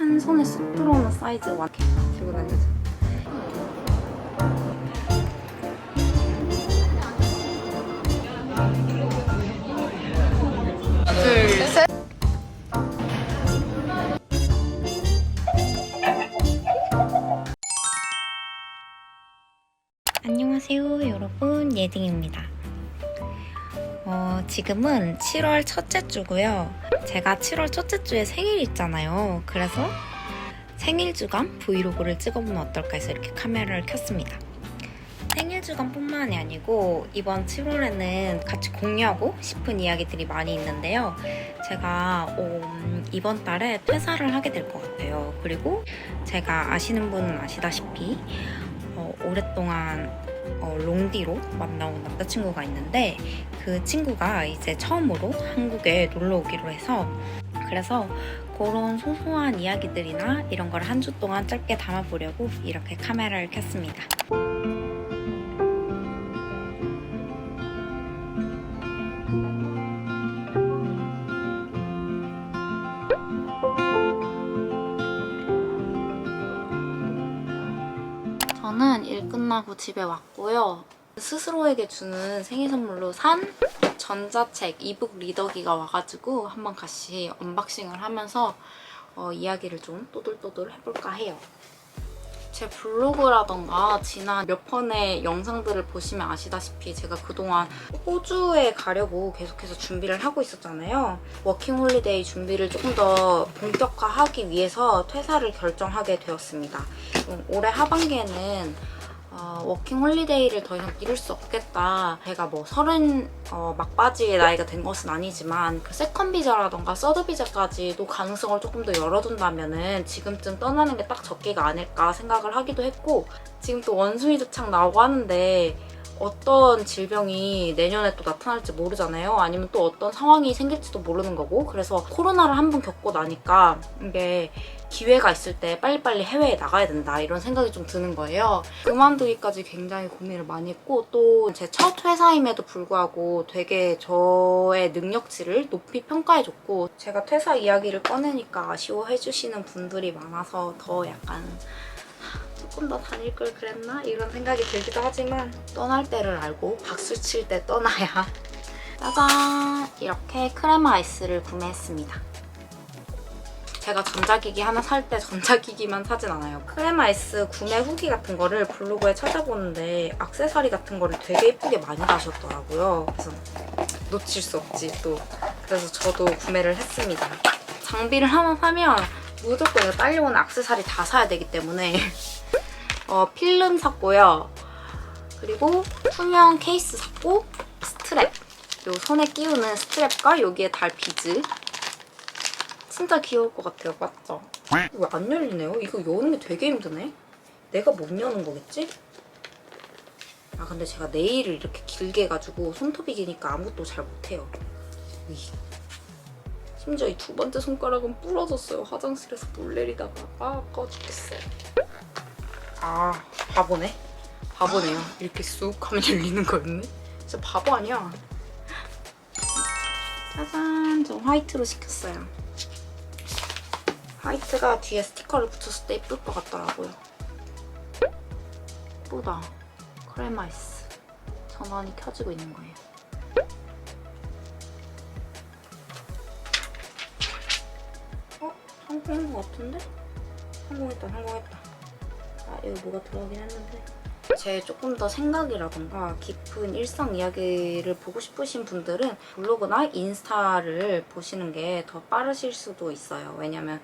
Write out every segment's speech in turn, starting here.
한 손에 쏙 들어오는 사이즈 와 들고 다니죠. 둘, 셋. 안녕하세요, 여러분. 예딩입니다. 어, 지금은 7월 첫째 주고요. 제가 7월 첫째 주에 생일 있잖아요. 그래서 생일 주간 브이로그를 찍어보면 어떨까 해서 이렇게 카메라를 켰습니다. 생일 주간뿐만이 아니고 이번 7월에는 같이 공유하고 싶은 이야기들이 많이 있는데요. 제가 음, 이번 달에 퇴사를 하게 될 것 같아요. 그리고 제가 아시는 분은 아시다시피 어, 오랫동안 어, 롱디로 만나온 남자친구가 있는데 그 친구가 이제 처음으로 한국에 놀러 오기로 해서 그래서 그런 소소한 이야기들이나 이런 걸 한 주 동안 짧게 담아보려고 이렇게 카메라를 켰습니다. 일 끝나고 집에 왔고요. 스스로에게 주는 생일 선물로 산 전자책 이북 리더기가 와가지고 한번 같이 언박싱을 하면서 어, 이야기를 좀 또돌또돌 해볼까 해요. 제 블로그라던가 지난 몇 편의 영상들을 보시면 아시다시피 제가 그동안 호주에 가려고 계속해서 준비를 하고 있었잖아요. 워킹 홀리데이 준비를 조금 더 본격화하기 위해서 퇴사를 결정하게 되었습니다. 음, 올해 하반기에는 어, 워킹 홀리데이를 더 이상 미룰 수 없겠다. 제가 뭐 서른 어, 막바지의 나이가 된 것은 아니지만 그 세컨 비자라던가 서드 비자까지도 가능성을 조금 더 열어둔다면은 지금쯤 떠나는 게 딱 적기가 아닐까 생각을 하기도 했고 지금 또 원숭이 도착 나오고 하는데 어떤 질병이 내년에 또 나타날지 모르잖아요. 아니면 또 어떤 상황이 생길지도 모르는 거고. 그래서 코로나를 한 번 겪고 나니까 이게 기회가 있을 때 빨리빨리 해외에 나가야 된다 이런 생각이 좀 드는 거예요. 그만두기까지 굉장히 고민을 많이 했고 또 제 첫 회사임에도 불구하고 되게 저의 능력치를 높이 평가해줬고 제가 퇴사 이야기를 꺼내니까 아쉬워해주시는 분들이 많아서 더 약간 조금 더 다닐 걸 그랬나? 이런 생각이 들기도 하지만 떠날 때를 알고 박수 칠 때 떠나야 짜잔! 이렇게 크레마 아이스를 구매했습니다. 제가 전자기기 하나 살 때 전자기기만 사진 않아요. 크레마 아이스 구매 후기 같은 거를 블로그에 찾아보는데 악세사리 같은 거를 되게 예쁘게 많이 다셨더라고요. 그래서 놓칠 수 없지 또. 그래서 저도 구매를 했습니다. 장비를 하나 사면 무조건 이거 딸려오는 악세사리 다 사야 되기 때문에 어, 필름 샀고요. 그리고 투명 케이스 샀고 스트랩. 요 손에 끼우는 스트랩과 여기에 달 비즈. 진짜 귀여울 것 같아요. 맞죠? 왜 안 열리네요? 이거 여는 게 되게 힘드네. 내가 못 여는 거겠지? 아 근데 제가 네일을 이렇게 길게 해가지고 손톱이 기니까 아무것도 잘 못해요. 심지어 이 두 번째 손가락은 부러졌어요. 화장실에서 물 내리다가 아 아까워 죽겠어요. 아 바보네. 바보네요. 이렇게 쑥 하면 열리는 거였네. 진짜 바보 아니야. 짜잔, 저 화이트로 시켰어요. 화이트가 뒤에 스티커를 붙였을 때 예쁠 것 같더라고요. 예쁘다. 크레마이스. 전원이 켜지고 있는 거예요. 어? 성공한 것 같은데? 성공했다, 성공했다. 아, 여기 뭐가 들어가긴 했는데. 제 조금 더 생각이라던가 깊은 일상 이야기를 보고 싶으신 분들은 블로그나 인스타를 보시는 게 더 빠르실 수도 있어요. 왜냐면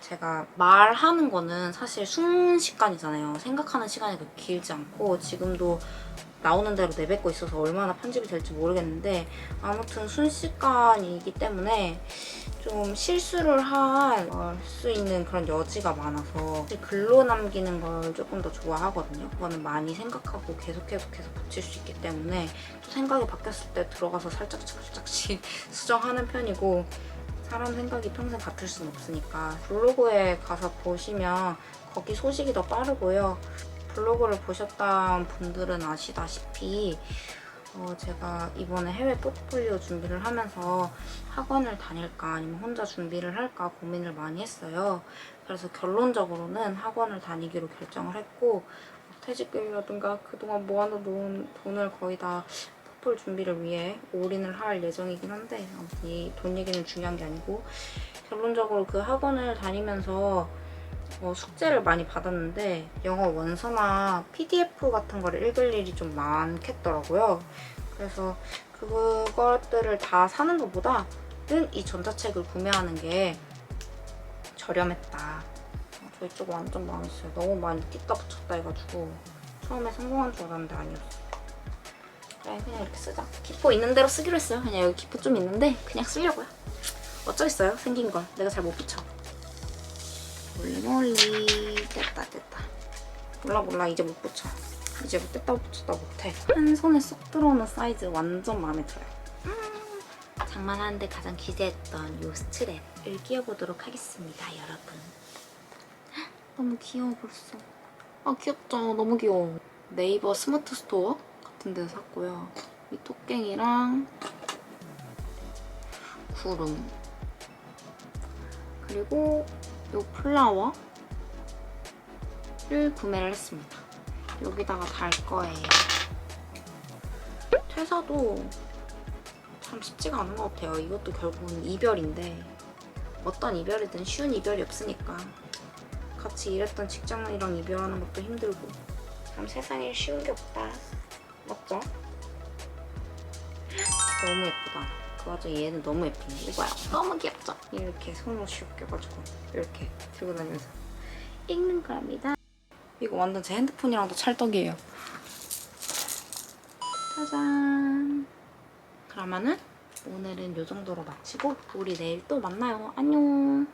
제가 말하는 거는 사실 순식간이잖아요. 생각하는 시간이 그렇게 길지 않고 지금도 나오는 대로 내뱉고 있어서 얼마나 편집이 될지 모르겠는데 아무튼 순식간이기 때문에 좀 실수를 할 수 있는 그런 여지가 많아서 글로 남기는 걸 조금 더 좋아하거든요. 그거는 많이 생각하고 계속 계속해서 붙일 수 있기 때문에 또 생각이 바뀌었을 때 들어가서 살짝씩 살짝씩 수정하는 편이고 사람 생각이 평생 같을 순 없으니까 블로그에 가서 보시면 거기 소식이 더 빠르고요. 블로그를 보셨던 분들은 아시다시피 어, 제가 이번에 해외 포트폴리오 준비를 하면서 학원을 다닐까 아니면 혼자 준비를 할까 고민을 많이 했어요. 그래서 결론적으로는 학원을 다니기로 결정을 했고 퇴직금이라든가 그동안 모아놓은 돈을 거의 다 포폴 준비를 위해 올인을 할 예정이긴 한데 아무튼 이 돈 얘기는 중요한 게 아니고 결론적으로 그 학원을 다니면서 어, 숙제를 많이 받았는데 영어 원서나 PDF 같은 거를 읽을 일이 좀 많겠더라고요. 그래서 그것들을 다 사는 것보다는 이 전자책을 구매하는 게 저렴했다. 어, 저희 쪽 완전 망했어요. 너무 많이 띠까 붙였다 해가지고 처음에 성공한 줄 알았는데 아니었어. 그래 그냥 이렇게 쓰자. 기포 있는 대로 쓰기로 했어요. 그냥 여기 기포 좀 있는데 그냥 쓰려고요. 어쩌겠어요 생긴 걸 내가 잘 못 붙여. 몰리 몰리 됐다 됐다. 몰라 몰라 이제 못 붙여. 이제 뭐 뗐다 붙였다 못해. 한 손에 쏙 들어오는 사이즈 완전 마음에 들어요. 음, 장만하는데 가장 기대했던 요 스트랩을 끼워보도록 하겠습니다, 여러분. 헉, 너무 귀여워 벌써. 아 귀엽죠? 너무 귀여워. 네이버 스마트 스토어 같은 데서 샀고요. 이 토깽이랑 구름 그리고 요 플라워를 구매를 했습니다. 여기다가 달 거예요. 퇴사도 참 쉽지가 않은 것 같아요. 이것도 결국은 이별인데 어떤 이별이든 쉬운 이별이 없으니까 같이 일했던 직장이랑 이별하는 것도 힘들고 참 세상에 쉬운 게 없다. 맞죠? 너무 예쁘다. 그 와중에 얘는 너무 예쁘네. 이거야. 너무 귀엽 죠? 이렇게 손으로 슉 껴가지고 이렇게 들고 다니면서 읽는 거랍니다. 이거 완전 제 핸드폰이랑도 찰떡이에요. 짜잔. 그러면은 오늘은 이 정도로 마치고 우리 내일 또 만나요. 안녕.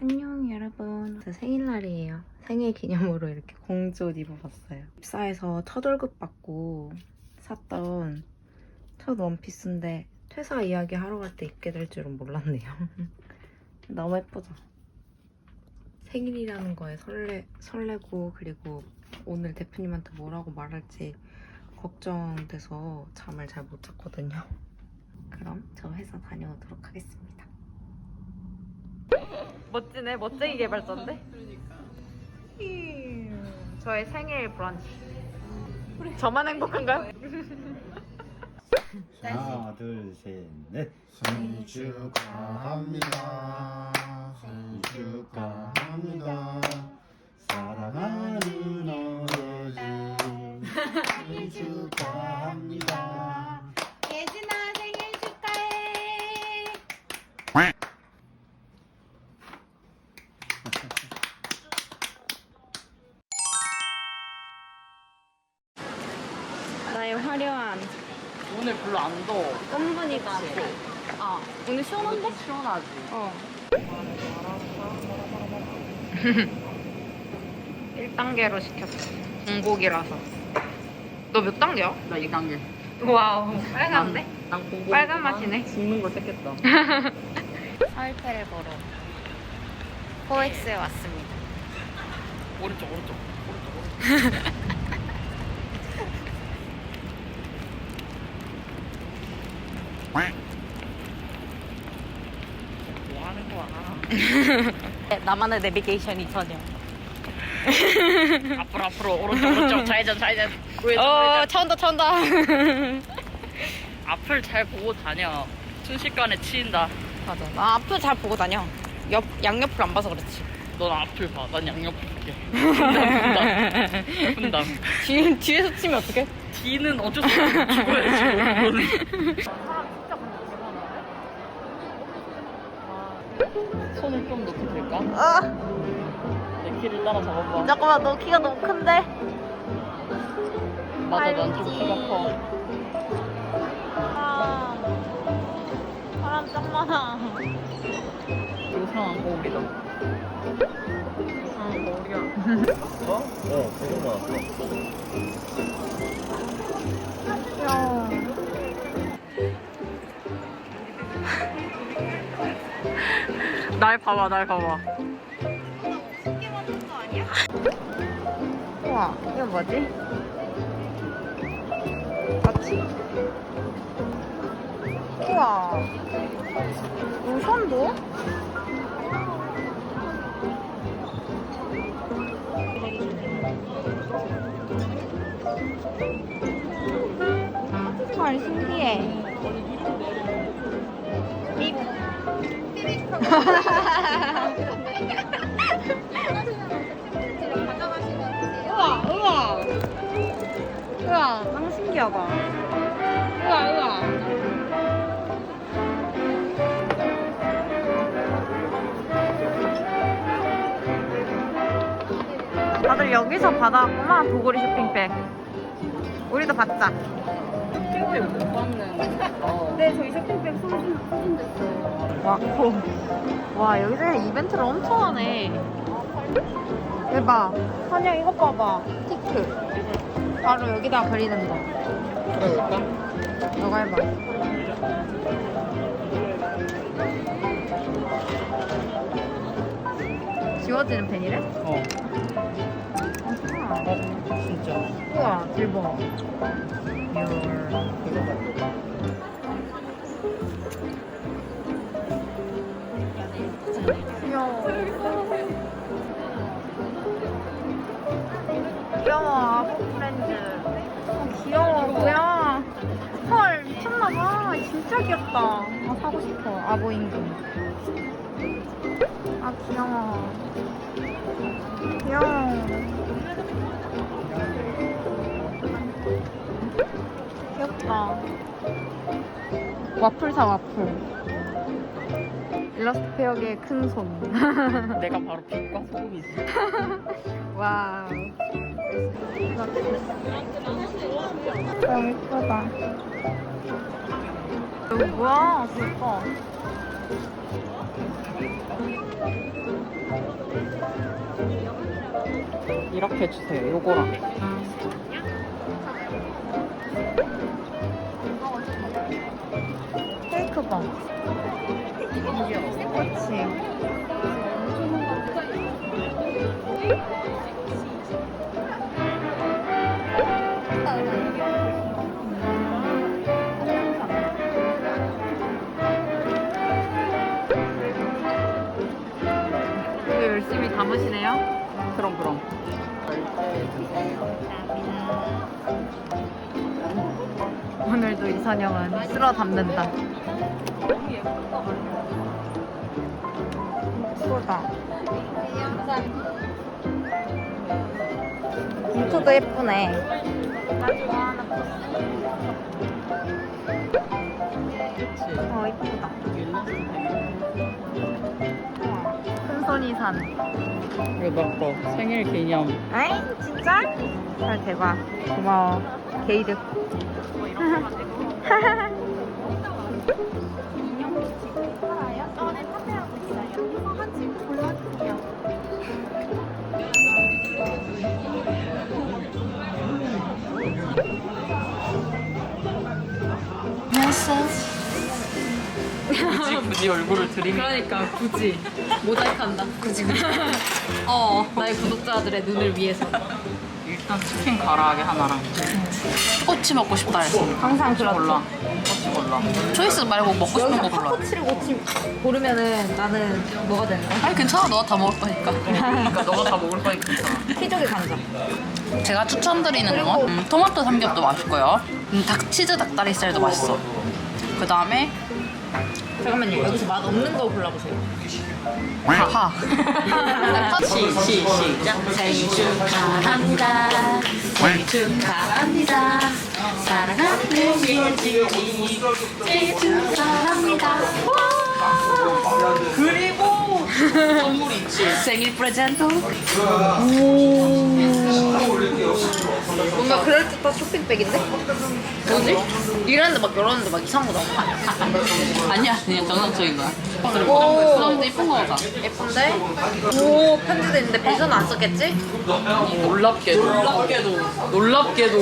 안녕 여러분. 제 생일날이에요. 생일 기념으로 이렇게 공주 옷 입어봤어요. 입사해서 첫 월급 받고 샀던 첫 원피스인데 퇴사 이야기 하러 갈 때 입게 될 줄은 몰랐네요. 너무 예쁘죠? 생일이라는 거에 설레, 설레고 그리고 오늘 대표님한테 뭐라고 말할지 걱정돼서 잠을 잘 못 잤거든요. 그럼 저 회사 다녀오도록 하겠습니다. 멋지네. 멋쟁이 개발자인데? 저의 생일 브런치. 저만 행복한가요? 하나 둘셋넷 생일 축하합니다. 생일 축하합니다. 사랑하는 어르신 생일 축하합니다. 안 더워. 끈분이가 아 오늘 시원한데? 시원하지. 어. 1단계로 시켰어. 공복이라서. 너 몇 단계야? 나 2단계. 와우. 빨간데? 난 공복. 빨간 맛이네. 죽는 걸 택했다. 서울패를 보러 코엑스에 왔습니다. 오른쪽, 오른쪽. 오른쪽, 오른쪽. 뭐 하는 거야? 나만의 내비게이션이 전혀. 앞으로, 앞으로. 오른쪽, 오른쪽. 좌회전, 좌회전. 우회전, 어, 우회전. 차 온다, 차 온다. 앞을 잘 보고 다녀. 순식간에 치인다. 맞아. 나 앞을 잘 보고 다녀. 옆, 양옆을 안 봐서 그렇지. 넌 앞을 봐. 난 양옆 볼게. 분담, 분담. 분담. 뒤, 뒤에서 치면 어떡해? 뒤는 어쩔 수 없어. 죽어야지. 그거는. 손을 좀 놓고 될까? 아, 내 키를 따라 잡아봐. 잠깐만, 너 키가 너무 큰데? 맞아, 난좀 키가 커. 아, 사람 짱 많아. 요상한 거울이다. 요상한 거울이야. 어? 어받 날 봐봐, 날 봐봐. 우와, 이거 뭐지? 우와. 로션도? 헐, 신기해. 삐. 우와, 우와. 우와, 짱 신기하다. 우와, 우와. 다들 여기서 받아왔구만, 도고리 쇼핑백. 우리도 받자. 네, 저희 쇼핑백 소진, 소진됐어요. 와코. 와, 여기서 이벤트를 엄청 하네. 대박. 한영 이거 봐봐. 티크. 바로 여기다 그리는 거. 그래볼까? 너가 해봐. 지워지는 펜이래? 어. 아하. 어, 진짜. 우와, 대박. 귀여워. 귀여워, 아부 프렌즈. 어, 귀여워, 뭐야. 헐, 미쳤나봐. 진짜 귀엽다. 아, 사고 싶어. 아부 임금. 아, 귀여워. 귀여워. 귀엽다. 와플 사 와플. 일러스트 페어계의 큰 손. 내가 바로 빛과 소금이지. 와우. 너무 예쁘다. 여기 뭐야? 대박. 이렇게 주세요. 요거랑. 케이크봉. 그치. 되게 열심히 담으시네요. 그럼, 그럼. 오늘도 이선영은 쓸어 담는다. 예쁘다. 봉투도 예쁘네. 어, 예쁘다. 우와, 큰손이 산. 이거 너 거. 생일 기념. 에이, 진짜? 헐, 대박. 고마워. 게이 드. 굳이, 굳이 얼굴을 들이밀 그러니까 굳이 모자이크한다. 굳이 굳이. 어 나의 구독자들의 눈을 위해서. 일단 치킨 가라하게 하나랑. 꼬치 먹고 싶다 했어. 항상 그렇지. 몰라. 꼬치 몰라. 초이스 말고 먹고 싶은 거 골라. 파코치를 고치 고르면은 나는 뭐가 되는 거야? 아니 괜찮아. 너가 다 먹을 거니까. 그러니까 너가 다 먹을 거니까 괜찮아. 피조개 감자. 제가 추천드리는 건 음, 토마토 삼겹도 맛있고요. 음, 닭치즈 닭다리살도 맛있어. 그 다음에 잠깐만요. 여기서 맛 없는 거 골라보세요. 파. 시, 시, 시작. 생일 축하합니다. 생일 축하합니다. 사랑하는 예진이 생일 축하합니다. 그리고 선물 있지. 생일 프레젠토. 뭔가 그럴듯한 쇼핑백인데? 뭐지? 이랬는데 막 열었는데 막 이상한 거 나온 거 아니야? 아니야, 그냥 정상적인 거야. 오. 그런데 예쁜 거 같아. 예쁜데? 오 편지도 있는데 비서는 안 썼겠지? 놀랍게도 놀랍게도 놀랍게도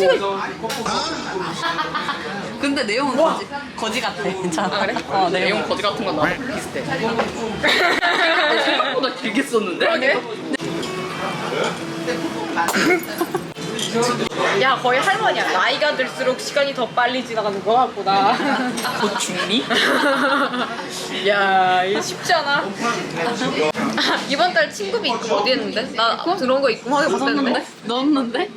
근데 내용은 거지, 거지 같아 괜찮아 아, 그래? 어 내용 거지 같은 건 나랑 비슷해 생각보다 길게 썼는데? 야 거의 할머니야. 나이가 들수록 시간이 더 빨리 지나가는 거 같구나. 곧 죽니? 야 이거 쉽지 않아. 이번 달 친구비 입금 어디 했는데? 나 들어온 거 입금 하게 못 했는데? 넣었는데?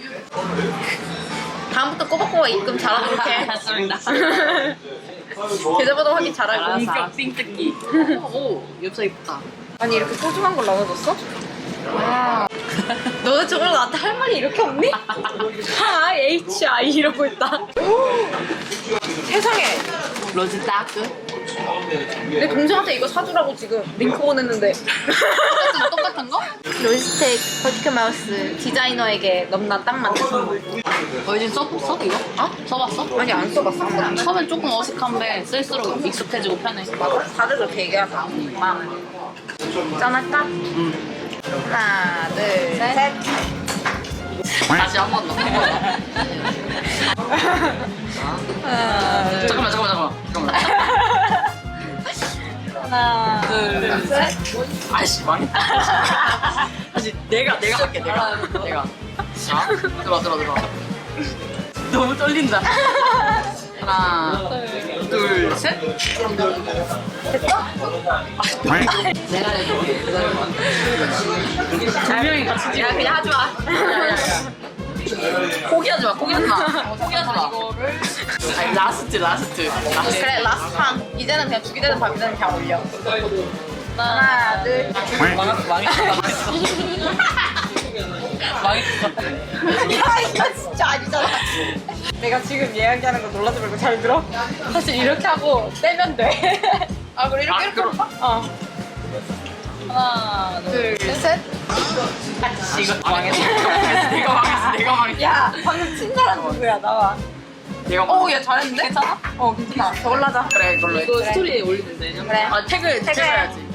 다음부터 꼬박꼬박 입금 잘하도록 해. 알았습니다. 계좌번호 확인 잘하고. 본격 삥 뜯기. 오, 엽서 이쁘다. 아니 이렇게 소중한 걸 나눠줬어? 와. 너는 저걸 나한테 할 말이 이렇게 없니? 하 H.I 이러고 있다. 세상에. 로즈 따크. 내 동생한테 이거 사주라고 지금 링크 보냈는데. 똑같은, 똑같은 거? 롤스텍 버티컬 마우스 디자이너에게 넘나 딱 맞는 선물. 어, 이제 써봤어, 이거? 어? 써봤어? 아니 안 써봤어 한 번도. 처음엔 조금 어색한데 쓸수록 익숙해지고 편해. 다들 그렇게 얘기하자. 짠할까? 하나, 둘, 셋. 다시 한 번 더. 한번 더. 하나, 잠깐만, 잠깐만, 잠깐만. 하나, 둘, 셋. 아이씨, 망했다. 다시 내가, 내가 할게, 내가. 내가. 자, 들어, 들어, 들어. 너무 떨린다. 하나, 둘, 셋. 내가 해줄게. 두 명이 같이 야 그냥 하지 마. 포기하지 마, 포기하지 마. 포기하지 마. 아니, 라스트, 라스트. 라스트. 그래 라스트 판. 이제는 그냥 죽이 되는 되는 그냥 올려. 하나, 둘. 망했어, 망했어, 망했어. 망했어. 야 이거 진짜 아니잖아. 내가 지금 이야기하는 거 놀라지 말고 잘 들어. 사실 이렇게 하고 떼면 돼. 아 그래 이렇게 아, 이렇게? 할까? 어. 하나, 둘, 셋. 이거 망했어. 망했어, 내가 망했어. 야 방금 친 사람 누구야 나와. 내가. 어, 야 잘했는데? 괜찮아? 어 괜찮아. 저걸로 하자. 그래, 이걸로 해. 이거 그래. 스토리에 올리면 되냐? 그래. 아, 태그, 태그 해야지.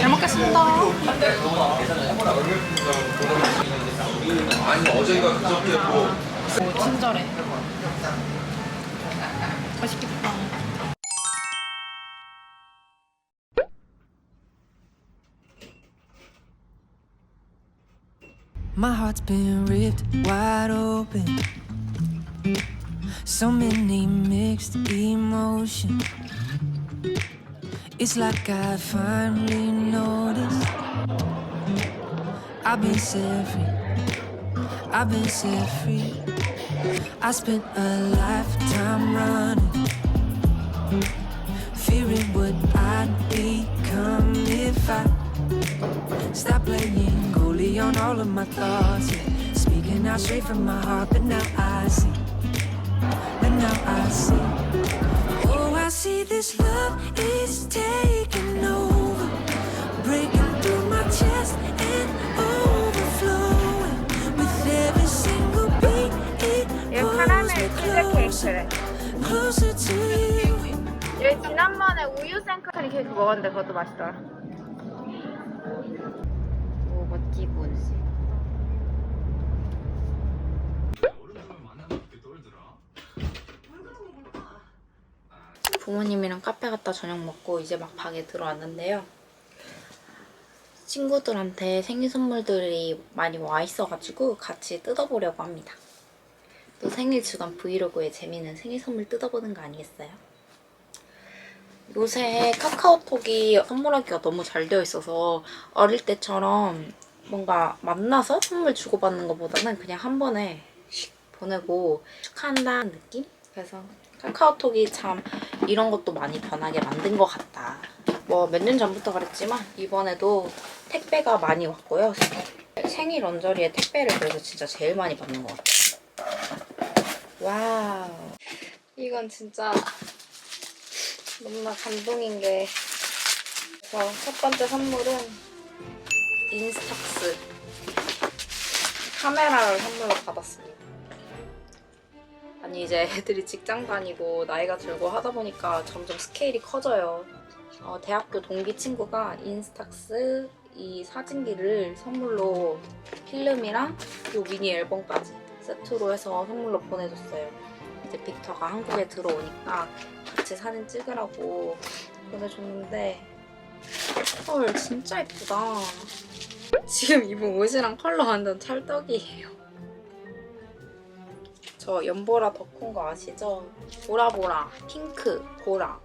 잘 먹겠습니다. 오, 친절해. 맛있겠다. My heart's been ripped wide open. So many mixed emotions. It's like I finally noticed. I've been set free. I've been set free. I spent a lifetime running, fearing what I'd become if I Stop playing goalie on all of my thoughts. Yeah. Speaking out straight from my heart, but now I see. But now I see. Oh, I see this love is taking over, breaking through my chest and overflowing with every single beat. It pulls me closer, closer to you. 여기 지난번에 우유 생크림 케이크 먹었는데 그것도 맛있더라. 오, 멋지군. 부모님이랑 카페 갔다 저녁 먹고 이제 막 방에 들어왔는데요. 친구들한테 생일 선물들이 많이 와 있어가지고 같이 뜯어보려고 합니다. 또 생일 주간 브이로그에 재미있는 생일 선물 뜯어보는 거 아니겠어요? 요새 카카오톡이 선물하기가 너무 잘 되어 있어서 어릴 때처럼 뭔가 만나서 선물 주고받는 것보다는 그냥 한 번에 씩 보내고 축하한다는 느낌? 그래서 카카오톡이 참 이런 것도 많이 변하게 만든 것 같다. 뭐 몇 년 전부터 그랬지만 이번에도 택배가 많이 왔고요. 생일 언저리에 택배를 그래서 진짜 제일 많이 받는 것 같아요. 와우. 이건 진짜 너무나 감동인 게 그래서 첫 번째 선물은 인스탁스 카메라를 선물로 받았습니다. 아니 이제 애들이 직장 다니고 나이가 들고 하다 보니까 점점 스케일이 커져요. 어, 대학교 동기 친구가 인스탁스 이 사진기를 선물로 필름이랑 요 미니 앨범까지 세트로 해서 선물로 보내줬어요. 이제 빅터가 한국에 들어오니까 같이 사진 찍으라고 보내줬는데 헐 진짜 예쁘다. 지금 입은 옷이랑 컬러 완전 찰떡이에요. 저 연보라 덕후인 거 아시죠? 보라보라, 핑크, 보라,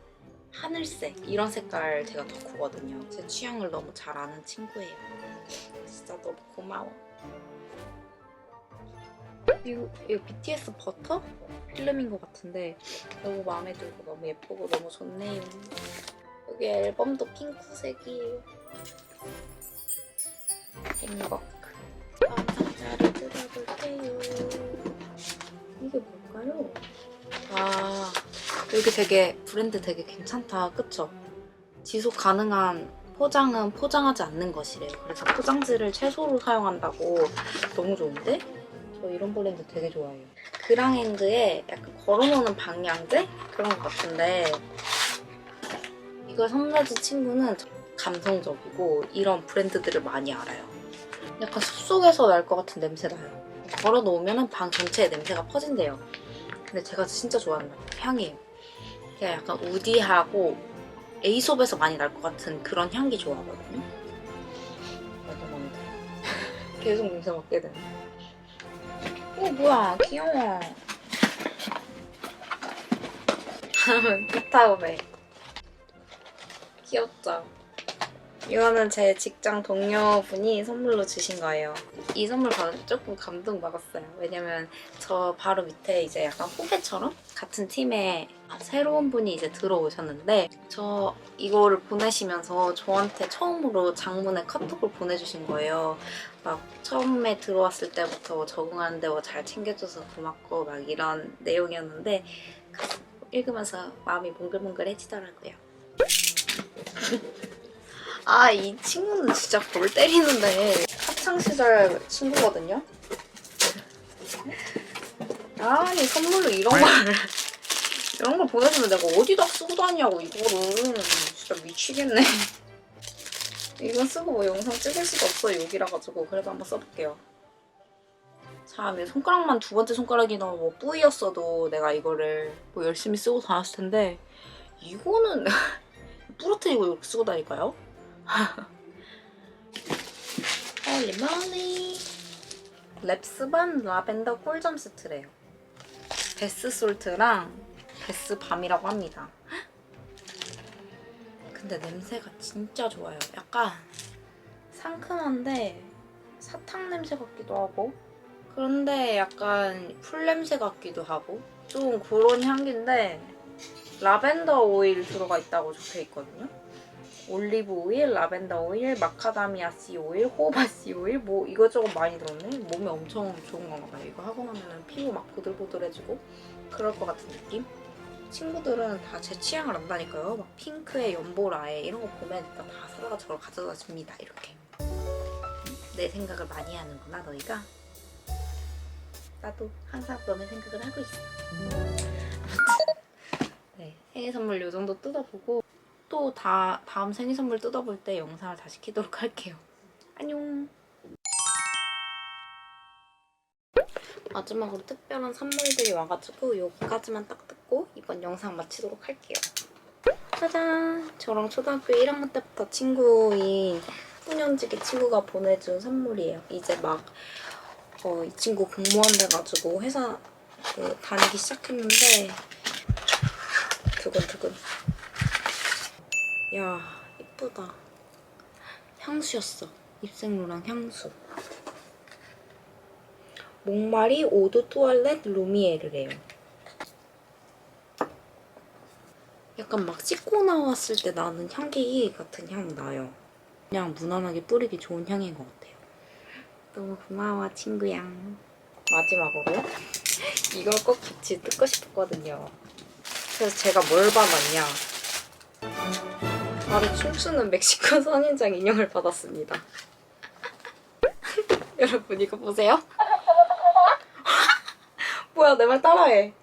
하늘색 이런 색깔 제가 덕후거든요. 제 취향을 너무 잘 아는 친구예요. 진짜 너무 고마워. 이거, 이거 BTS 버터? 필름인 것 같은데 너무 마음에 들고 너무 예쁘고 너무 좋네요. 여기 앨범도 핑크색이에요. 행복. 다음 상자를 뜯어볼게요. 이게 뭘까요? 아, 여기 되게 브랜드 되게 괜찮다. 그쵸? 지속 가능한 포장은 포장하지 않는 것이래요. 그래서 포장지를 최소로 사용한다고 너무 좋은데? 저 이런 브랜드 되게 좋아해요. 그랑핸드에 약간 걸어놓는 방향제? 그런 것 같은데 이걸 선물해준 친구는 감성적이고 이런 브랜드들을 많이 알아요. 약간 숲속에서 날 것 같은 냄새 나요. 걸어놓으면 방 전체에 냄새가 퍼진대요. 근데 제가 진짜 좋아하는 향이에요. 그냥 약간 우디하고 에이솝에서 많이 날 것 같은 그런 향기 좋아하거든요. 계속 냄새 맡게 되네. 어 뭐야 귀여워. 다음은 비타오베. 귀엽죠? 이거는 제 직장 동료분이 선물로 주신 거예요. 이 선물 때 조금 감동 받았어요. 왜냐면 저 바로 밑에 이제 약간 후배처럼 같은 팀에 새로운 분이 이제 들어오셨는데 저 이거를 보내시면서 저한테 처음으로 장문의 카톡을 보내주신 거예요. 막 처음에 들어왔을 때부터 적응하는데 뭐 잘 챙겨줘서 고맙고 막 이런 내용이었는데 읽으면서 마음이 몽글몽글해지더라고요. 아, 이 친구는 진짜 골 때리는데 학창시절 친구거든요? 아니, 선물로 이런 걸, 이런 걸 보내주면 내가 어디다 쓰고 다니냐고, 이거를. 진짜 미치겠네. 이건 쓰고 뭐 영상 찍을 수가 없어요, 여기라 가지고. 그래도 한번 써볼게요. 참, 이 손가락만 두 번째 손가락이 너무 뭐 뿌이였어도 내가 이거를 뭐 열심히 쓰고 다녔을 텐데, 이거는 부러뜨리고 이렇게 쓰고 다닐까요? 홀리몰리 랩스반 라벤더 꿀잠 세트래요. 베스 솔트랑 베스 밤이라고 합니다. 근데 냄새가 진짜 좋아요. 약간 상큼한데 사탕 냄새 같기도 하고 그런데 약간 풀 냄새 같기도 하고 좀 그런 향기인데 라벤더 오일 들어가 있다고 적혀 있거든요 올리브 오일, 라벤더 오일, 마카다미아 씨 오일, 호바 씨 오일 뭐 이것저것 많이 들었네. 몸에 엄청 좋은 건가 봐요. 이거 하고 나면 피부 막 보들보들해지고 그럴 것 같은 느낌? 친구들은 다 제 취향을 안다니까요. 막 핑크에 연보라에 이런 거 보면 일단 다 사다가 저걸 가져다 줍니다. 이렇게. 내 생각을 많이 하는구나 너희가. 나도 항상 너네 생각을 하고 있어. 네, 생일 선물 요 정도 뜯어보고 또 다, 다음 생일 선물 뜯어볼 때 영상을 다시 키도록 할게요. 안녕. 마지막으로 특별한 선물들이 와가지고 여기까지만 딱 뜯고 이번 영상 마치도록 할게요. 짜잔! 저랑 초등학교 1학년 때부터 친구인 훈연직의 친구가 보내준 선물이에요. 이제 막, 어, 이 친구 공무원 돼가지고 회사 그 다니기 시작했는데 두근두근. 야 이쁘다. 향수였어. 입생로랑 향수. 목마리 오드 투알렛 루미에르래요. 약간 막 씻고 나왔을 때 나는 향기 같은 향 나요. 그냥 무난하게 뿌리기 좋은 향인 것 같아요. 너무 고마워 친구야 마지막으로. 이걸 꼭 같이 뜯고 싶었거든요 그래서 제가 뭘 받았냐 바로 춤추는 멕시코 선인장 인형을 받았습니다. 여러분 이거 보세요. 뭐야 내 말 따라해.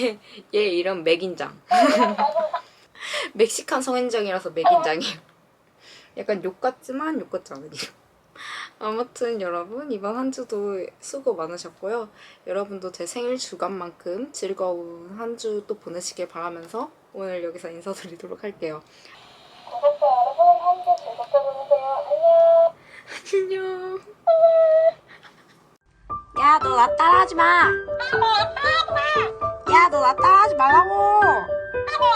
얘, 얘 이름 맥인장. 멕시칸 성인장이라서 맥인장이에요. 약간 욕 같지만 욕 같지 않은 이름. 아무튼 여러분 이번 한 주도 수고 많으셨고요. 여러분도 제 생일 주간만큼 즐거운 한 주 또 보내시길 바라면서 오늘 여기서 인사드리도록 할게요. 구독자 여러분 한주 즐겁게 보내세요. 안녕. 안녕. 야, 너 나 따라하지 마. 야, 너 나 따라하지 말라고. 아, 뭐,